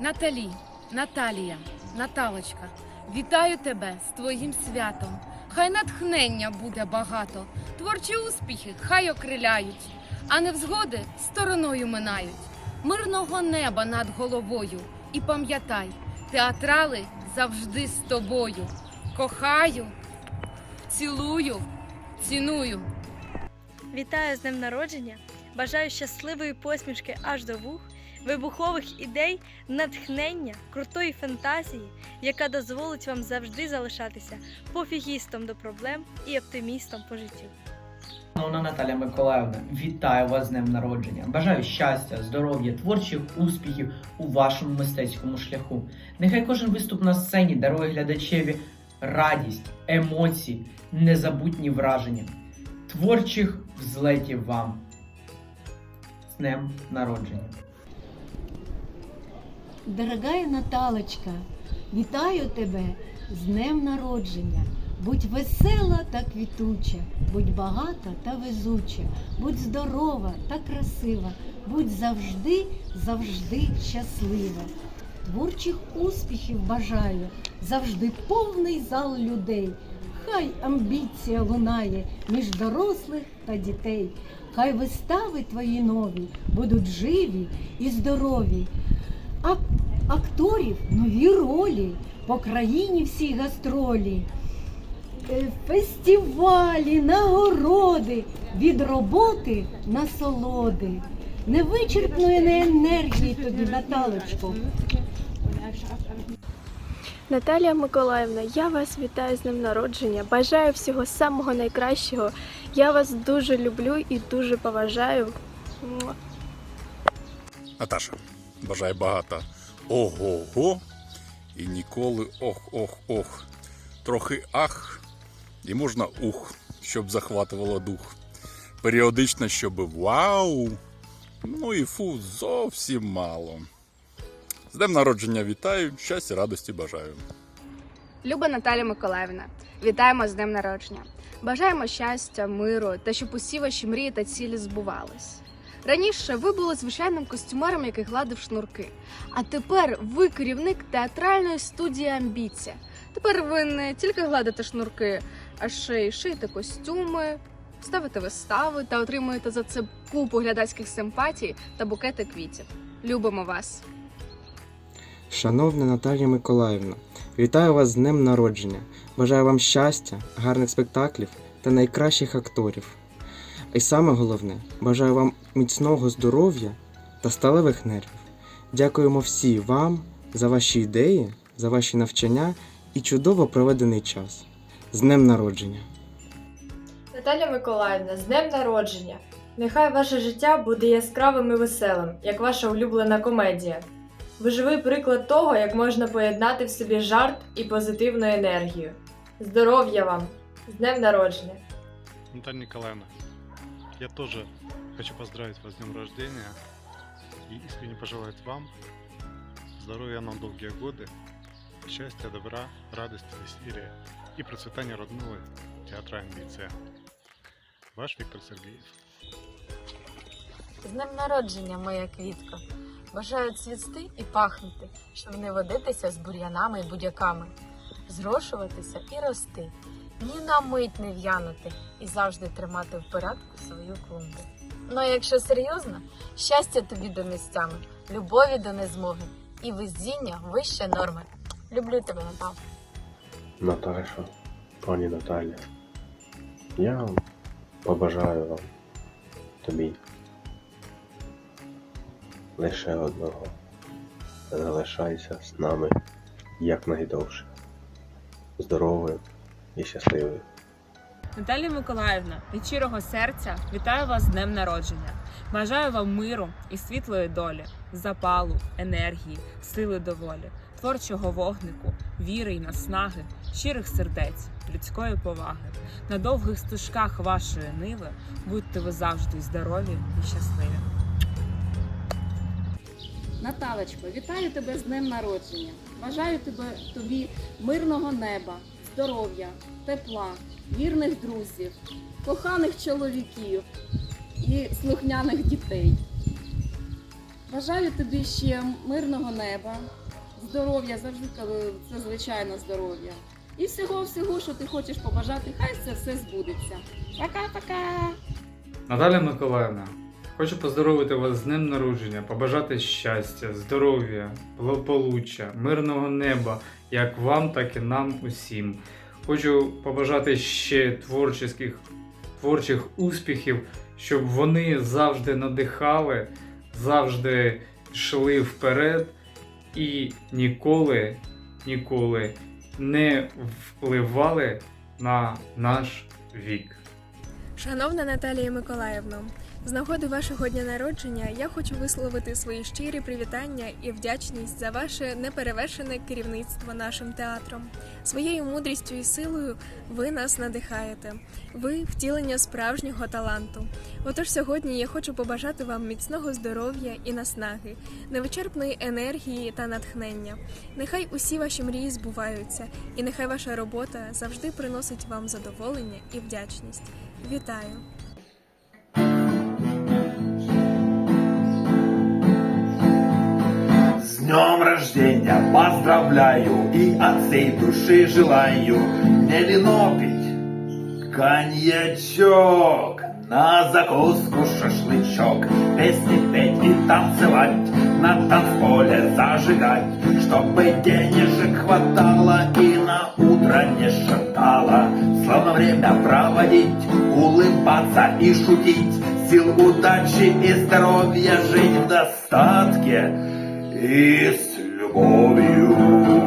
Наталі, Наталія, Наталочка, вітаю тебе з твоїм святом. Хай натхнення буде багато, творчі успіхи хай окриляють, а невзгоди стороною минають. Мирного неба над головою. І пам'ятай, театрали завжди з тобою. Кохаю, цілую, ціную. Вітаю з днем народження! Бажаю щасливої посмішки аж до вух, вибухових ідей, натхнення, крутої фантазії, яка дозволить вам завжди залишатися пофігістом до проблем і оптимістом по життю. Шановна Наталя Миколаївна, вітаю вас з днем народження. Бажаю щастя, здоров'я, творчих успіхів у вашому мистецькому шляху. Нехай кожен виступ на сцені дарує глядачеві радість, емоції, незабутні враження. Творчих взлетів вам. З днем народження. Дорогая Наталочка, вітаю тебе з днем народження. Будь весела та квітуча, будь багата та везуча, будь здорова та красива, будь завжди, завжди щаслива. Творчих успіхів бажаю, завжди повний зал людей. Хай амбіція лунає між дорослих та дітей. Хай вистави твої нові будуть живі і здорові. А акторів нові ролі, по країні всі гастролі, Е, фестивалі, нагороди, від роботи насолоди. Невичерпної енергії тобі, Наталочко. Наталія Миколаївна, я вас вітаю з днем народження. Бажаю всього самого найкращого. Я вас дуже люблю і дуже поважаю. Наташа, бажаю багато ого-го і ніколи ох-ох-ох. Трохи ах, і можна ух, щоб захватувало дух. Періодично, щоб вау. Ну і фу, зовсім мало. З днем народження вітаю, щастя, радості бажаю. Люба Наталя Миколаївна, вітаємо з днем народження. Бажаємо щастя, миру та щоб усі ваші мрії та цілі збувались. Раніше ви були звичайним костюмером, який гладив шнурки. А тепер ви керівник театральної студії Амбіція. Тепер ви не тільки гладите шнурки, а ще й шиєте костюми, ставите вистави та отримуєте за це купу глядацьких симпатій та букети квітів. Любимо вас! Шановна Наталія Миколаївна, вітаю вас з днем народження. Бажаю вам щастя, гарних спектаклів та найкращих акторів. І саме головне, бажаю вам міцного здоров'я та сталевих нервів. Дякуємо всі вам за ваші ідеї, за ваші навчання і чудово проведений час. З днем народження! Наталя Миколаївна, з днем народження! Нехай ваше життя буде яскравим і веселим, як ваша улюблена комедія. Ви живий приклад того, як можна поєднати в собі жарт і позитивну енергію. Здоров'я вам! З днем народження! Наталья Николаевна, я тоже хочу поздравить вас с днем рождения и искренне пожелать вам здоровья на долгие годы, счастья, добра, радости, веселья и процветания родного театра «Амбиция». Ваш Виктор Сергеев. З днем народження, моя квітка. Бажаю цвісти і пахнути, щоб не водитися з бур'янами і будяками, зрошуватися і рости, ні на мить не в'янути і завжди тримати в порядку свою клумбу. Ну а якщо серйозно, щастя тобі до нестями, любові до незмоги і везіння вище норми. Люблю тебе, Натал. Наташа, пані Наталя, я побажаю вам тобі лише одного. Залишайся з нами якнайдовше. Здоровою і щасливою. Наталія Миколаївна, від щирого серця вітаю вас з днем народження. Бажаю вам миру і світлої долі, запалу, енергії, сили доволі, творчого вогнику, віри й наснаги, щирих сердець, людської поваги. На довгих стежках вашої ниви будьте ви завжди здорові і щасливі. Наталочко, вітаю тебе з днем народження. Бажаю тебе тобі мирного неба, здоров'я, тепла, вірних друзів, коханих чоловіків і слухняних дітей. Бажаю тобі ще мирного неба, здоров'я, завжди це звичайно здоров'я. І всього-всього, що ти хочеш побажати, хай це все збудеться. Пока-пока! Наталя Миколаївна, хочу поздоровити вас з днем народження, побажати щастя, здоров'я, благополуччя, мирного неба, як вам, так і нам усім. Хочу побажати ще творчих, творчих успіхів, щоб вони завжди надихали, завжди йшли вперед і ніколи, ніколи не впливали на наш вік. Шановна Наталія Миколаївна, з нагоди вашого дня народження я хочу висловити свої щирі привітання і вдячність за ваше неперевершене керівництво нашим театром. Своєю мудрістю і силою ви нас надихаєте. Ви втілення справжнього таланту. Отож сьогодні я хочу побажати вам міцного здоров'я і наснаги, невичерпної енергії та натхнення. Нехай усі ваші мрії збуваються, і нехай ваша робота завжди приносить вам задоволення і вдячність. Вітаю! Днем рождения поздравляю и от всей души желаю не вино пить, коньячок, на закуску шашлычок, песни петь и танцевать, на танцполе зажигать, чтобы денежек хватало и на утро не шатало, славно время проводить, улыбаться и шутить, сил удачи и здоровья жить в достатке и с любовью.